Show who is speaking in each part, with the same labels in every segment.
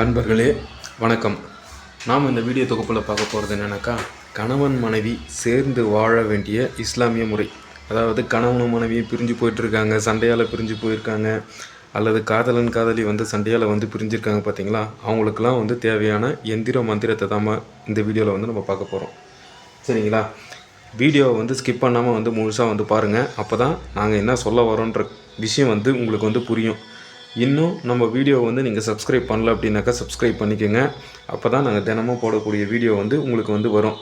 Speaker 1: அன்பர்களே வணக்கம். நாம் இந்த வீடியோ தொகுப்பில் பார்க்க போகிறது என்னென்னாக்கா கணவன் மனைவி சேர்ந்து வாழ வேண்டிய இஸ்லாமிய முறை. அதாவது கணவனும் மனைவியும் பிரிஞ்சு போயிட்டுருக்காங்க சண்டையால் பிரிஞ்சு போயிருக்காங்க அல்லது காதலன் காதலி வந்து சண்டையால் வந்து பிரிஞ்சிருக்காங்க பார்த்தீங்களா? அவங்களுக்கெல்லாம் வந்து தேவையான எந்திர மந்திரத்தை தான் இந்த வீடியோவில் வந்து நம்ம பார்க்க போகிறோம் சரிங்களா? வீடியோவை வந்து ஸ்கிப் பண்ணாமல் வந்து முழுசாக வந்து பாருங்கள் அப்போ தான் நாங்கள் என்ன சொல்ல வரோன்ற விஷயம் வந்து உங்களுக்கு வந்து புரியும். இன்னும் நம்ம வீடியோவை வந்து நீங்கள் சப்ஸ்கிரைப் பண்ணல அப்படின்னாக்கா சப்ஸ்கிரைப் பண்ணிக்கோங்க. அப்போ தான் நாங்கள் தினமும் போடக்கூடிய வீடியோ வந்து உங்களுக்கு வந்து வரும்.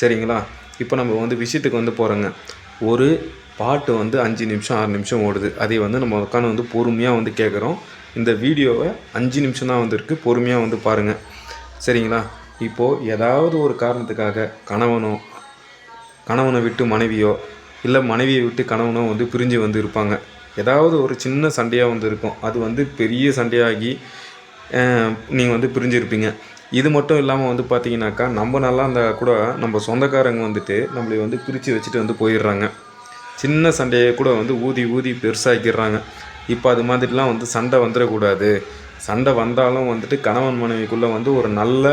Speaker 1: சரிங்களா? இப்போ நம்ம வந்து விஷயத்துக்கு வந்து போகிறோங்க ஒரு பாட்டு வந்து அஞ்சு நிமிஷம் ஆறு நிமிஷம் ஓடுது. அதை வந்து நம்ம உட்காந்து வந்து பொறுமையாக வந்து கேட்குறோம் இந்த வீடியோவை அஞ்சு நிமிஷம் தான் வந்து பொறுமையாக வந்து பாருங்கள் சரிங்களா? இப்போது ஏதாவது ஒரு காரணத்துக்காக கணவனோ கணவனை விட்டு மனைவியோ இல்லை மனைவியை விட்டு கணவனோ வந்து பிரிஞ்சு வந்து இருப்பாங்க. ஏதாவது ஒரு சின்ன சண்டையாக வந்து இருக்கும். அது வந்து பெரிய சண்டையாகி நீங்கள் வந்து பிரிஞ்சிருப்பீங்க. இது மட்டும் இல்லாமல் வந்து பார்த்தீங்கன்னாக்கா நம்ம நல்லா இருந்தால் கூட நம்ம சொந்தக்காரங்க வந்துட்டு நம்மளை வந்து பிரித்து வச்சுட்டு வந்து போயிடுறாங்க. சின்ன சண்டையை கூட வந்து ஊதி ஊதி பெருசாக்கிடுறாங்க. இப்போ அது மாதிரிலாம் வந்து சண்டை வந்துடக்கூடாது. சண்டை வந்தாலும் வந்துட்டு கணவன் மனைவிக்குள்ளே வந்து ஒரு நல்ல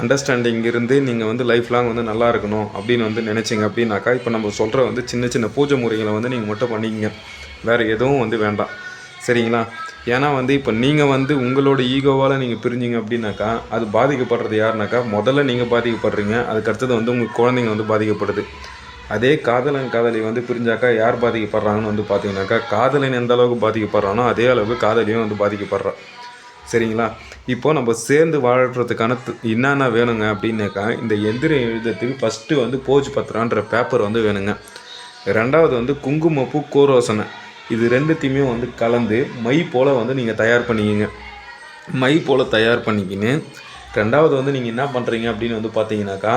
Speaker 1: அண்டர்ஸ்டாண்டிங் இருந்து நீங்கள் வந்து லைஃப் லாங் வந்து நல்லா இருக்கணும் அப்படின்னு வந்து நினச்சிங்க அப்படின்னாக்கா இப்போ நம்ம சொல்கிற வந்து சின்ன சின்ன பூஜை முறைகளை வந்து நீங்கள் மட்டும் பண்ணிக்கிங்க. வேறு எதுவும் வந்து வேண்டாம். சரிங்களா? ஏன்னா வந்து இப்போ நீங்கள் வந்து உங்களோட ஈகோவால் நீங்கள் பிரிஞ்சிங்க அப்படின்னாக்கா அது பாதிக்கப்படுறது யாருனாக்கா முதல்ல நீங்கள் பாதிக்கப்படுறீங்க. அதுக்கு அடுத்தது வந்து உங்கள் குழந்தைங்க வந்து பாதிக்கப்படுது. அதே காதலன் காதலி வந்து பிரிஞ்சாக்கா யார் பாதிக்கப்படுறாங்கன்னு வந்து பார்த்தீங்கன்னாக்கா காதலன் எந்த அளவுக்கு பாதிக்கப்படுறானோ அதே அளவுக்கு காதலியும் வந்து பாதிக்கப்படுறான் சரிங்களா? இப்போது நம்ம சேர்ந்து வாழ்கிறதுக்கான என்னென்ன வேணுங்க அப்படின்னாக்கா இந்த எந்திரம் எழுதுறதுக்கு ஃபஸ்ட்டு வந்து போஜ் பத்திரான்ற பேப்பர் வந்து வேணுங்க. ரெண்டாவது வந்து குங்குமப்பூ கோரோசனை. இது ரெண்டுத்தையுமே வந்து கலந்து மை போல் வந்து நீங்கள் தயார் பண்ணிக்கிங்க. மை போல் தயார் பண்ணிக்கின்னு ரெண்டாவது வந்து நீங்கள் என்ன பண்ணுறீங்க அப்படின்னு வந்து பார்த்தீங்கன்னாக்கா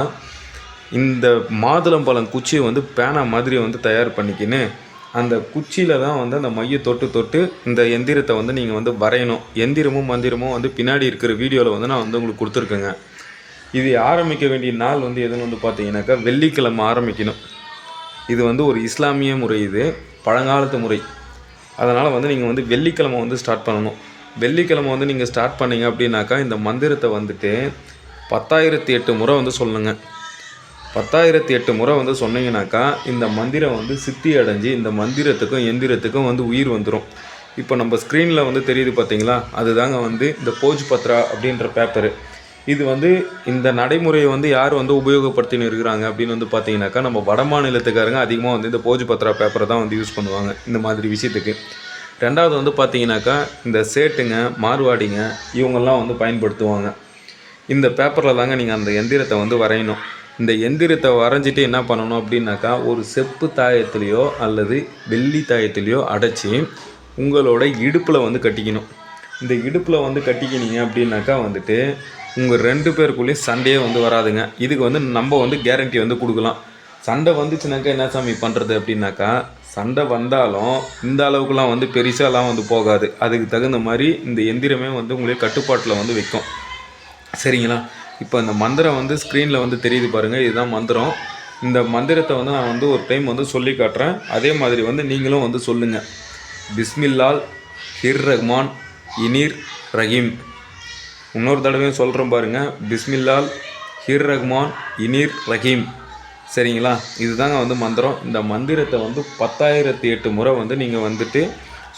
Speaker 1: இந்த மாதுளம்பழம் குச்சியை வந்து பேனா மாதிரி வந்து தயார் பண்ணிக்கின்னு அந்த குச்சியில் தான் வந்து அந்த மையை தொட்டு தொட்டு இந்த எந்திரத்தை வந்து நீங்கள் வந்து வரையணும். எந்திரமும் மந்திரமும் வந்து பின்னாடி இருக்கிற வீடியோவில் வந்து நான் வந்து உங்களுக்கு கொடுத்துருக்கேங்க. இது ஆரம்பிக்க வேண்டிய நாள் வந்து எதுன்னு வந்து பார்த்தீங்கன்னாக்கா வெள்ளிக்கிழமை ஆரம்பிக்கணும். இது வந்து ஒரு இஸ்லாமிய முறை இது பழங்காலத்து முறை. அதனால் வந்து நீங்கள் வந்து வெள்ளிக்கிழமை வந்து ஸ்டார்ட் பண்ணணும். வெள்ளிக்கிழமை வந்து நீங்கள் ஸ்டார்ட் பண்ணீங்க அப்படின்னாக்கா இந்த மந்திரத்தை வந்துட்டு பத்தாயிரத்தி எட்டு முறை வந்து சொல்லுங்க. பத்தாயிரத்தி எட்டு முறை வந்து சொன்னீங்கன்னாக்கா இந்த மந்திரம் வந்து சித்தி அடைஞ்சு இந்த மந்திரத்துக்கும் எந்திரத்துக்கும் வந்து உயிர் வந்துடும் இப்போ நம்ம ஸ்க்ரீனில் வந்து தெரியுது பார்த்தீங்களா அதுதாங்க வந்து இந்த போஜ் பத்ரா அப்படின்ற பேப்பரு இது வந்து இந்த நடைமுறையை வந்து யார் வந்து உபயோகப்படுத்தின்னு இருக்கிறாங்க அப்படின்னு வந்து பார்த்தீங்கன்னாக்கா நம்ம வட மாநிலத்துக்காரங்க அதிகமாக வந்து இந்த போஜ் பத்ரா பேப்பரை தான் வந்து யூஸ் பண்ணுவாங்க இந்த மாதிரி விஷயத்துக்கு. ரெண்டாவது வந்து பார்த்தீங்கன்னாக்கா இந்த சேட்டுங்க மார்வாடிங்க இவங்கெல்லாம் வந்து பயன்படுத்துவாங்க. இந்த பேப்பரில் தாங்க நீங்கள் அந்த எந்திரத்தை வந்து வரையணும். இந்த எந்திரத்தை வரைஞ்சிட்டு என்ன பண்ணணும் அப்படின்னாக்கா ஒரு செப்பு தாயத்துலேயோ அல்லது வெள்ளி தாயத்துலேயோ அடைச்சி உங்களோட இடுப்பில் வந்து கட்டிக்கணும். இந்த இடுப்பில் வந்து கட்டிக்கினீங்க அப்படின்னாக்கா வந்துட்டு உங்கள் ரெண்டு பேருக்குள்ளேயும் சண்டையே வந்து வராதுங்க. இதுக்கு வந்து நம்ம வந்து கேரண்டி வந்து கொடுக்கலாம். சண்டை வந்துச்சுனாக்கா என்ன சாமி பண்ணுறது அப்படின்னாக்கா சண்டை வந்தாலும் இந்த அளவுக்குலாம் வந்து பெருசாலாம் வந்து போகாது. அதுக்கு தகுந்த மாதிரி இந்த எந்திரமே வந்து உங்களே கட்டுப்பாட்டில் வந்து வைக்கும். சரிங்களா? இப்போ இந்த மந்திரம் வந்து ஸ்க்ரீனில் வந்து தெரியுது பாருங்கள் இதுதான் மந்திரம். இந்த மந்திரத்தை வந்து நான் வந்து ஒரு டைம் வந்து சொல்லி காட்டுறேன். அதே மாதிரி வந்து நீங்களும் வந்து சொல்லுங்கள் பிஸ்மில்லால் ஹிர் ரஹ்மான் இனீர் ரஹீம். இன்னொரு தடவையும் சொல்கிறோம் பாருங்க. பிஸ்மில்லால் ஹிர் ரஹ்மான் இனீர் ரஹீம். சரிங்களா? இதுதாங்க வந்து மந்திரம். இந்த மந்திரத்தை வந்து பத்தாயிரத்தி எட்டு முறை வந்து நீங்கள் வந்துட்டு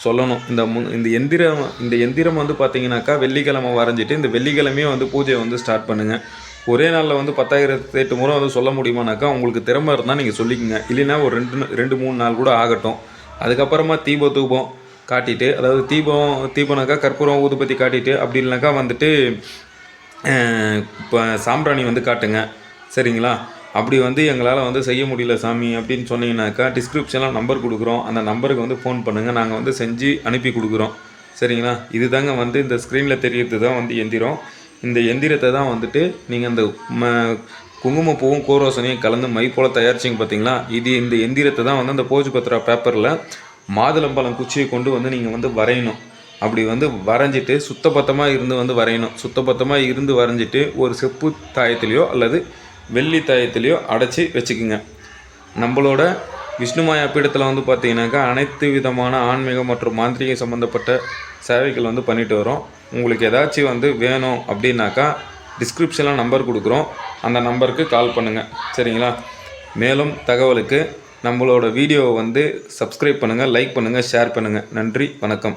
Speaker 1: சொல்லணும். இந்த மு இந்த எந்திரம் இந்த எந்திரம் வந்து பார்த்தீங்கன்னாக்கா வெள்ளிக்கிழமை வரைஞ்சிட்டு இந்த வெள்ளிக்கிழமையே வந்து பூஜையை வந்து ஸ்டார்ட் பண்ணுங்கள் ஒரே நாளில் வந்து பத்தாயிரத்தி எட்டு முறை வந்து சொல்ல முடியுமானாக்கா உங்களுக்கு திறமை இருந்தால் நீங்கள் சொல்லிக்கோங்க. இல்லைன்னா ஒரு ரெண்டு ரெண்டு மூணு நாள் கூட ஆகட்டும். அதுக்கப்புறமா தீப தூபம் காட்டிட்டு அதாவது தீபம் தீபம்னாக்கா கற்பூரம் ஊதுபத்தி காட்டிட்டு அப்படி இல்லைனாக்கா வந்துட்டு இப்போ சாம்பிராணி வந்து காட்டுங்க. சரிங்களா? அப்படி வந்து எங்களால் வந்து செய்ய முடியல சாமி அப்படின்னு சொன்னீங்கன்னாக்கா டிஸ்கிரிப்ஷனில் நம்பர் கொடுக்குறோம். அந்த நம்பருக்கு வந்து ஃபோன் பண்ணுங்கள் நாங்கள் வந்து செஞ்சு அனுப்பி கொடுக்குறோம். சரிங்களா? இதுதாங்க வந்து இந்த ஸ்க்ரீனில் தெரியறது தான் வந்து எந்திரம். இந்த எந்திரத்தை தான் வந்துட்டு நீங்கள் அந்த ம குங்குமப்பூவும் கோரோசனையும் கலந்து மை போல் தயாரிச்சிங்க பார்த்தீங்களா இது இந்த எந்திரத்தை தான் வந்து அந்த போஜ் பத்ரா பேப்பரில் மாதுளம்பழம் குச்சியை கொண்டு வந்து நீங்கள் வந்து வரையணும். அப்படி வந்து வரைஞ்சிட்டு சுத்தபத்தமாக இருந்து வந்து வரையணும். சுத்தபத்தமாக இருந்து வரைஞ்சிட்டு ஒரு செப்பு தாயத்துலேயோ அல்லது வெள்ளி தாயத்துலேயோ அடைச்சி வச்சுக்குங்க. நம்மளோட விஷ்ணுமாயா பீடத்தில் வந்து பார்த்தீங்கன்னாக்கா அனைத்து விதமான ஆன்மீகம் மற்றும் மாந்திரீகம் சம்மந்தப்பட்ட சேவைகள் வந்து பண்ணிட்டு வரோம். உங்களுக்கு ஏதாச்சும் வந்து வேணும் அப்படின்னாக்கா டிஸ்கிரிப்ஷனில் நம்பர் கொடுக்குறோம். அந்த நம்பருக்கு கால் பண்ணுங்கள் சரிங்களா? மேலும் தகவலுக்கு நம்மளோட வீடியோவை வந்து சப்ஸ்கிரைப் பண்ணுங்கள் லைக் பண்ணுங்கள் ஷேர் பண்ணுங்கள் நன்றி வணக்கம்.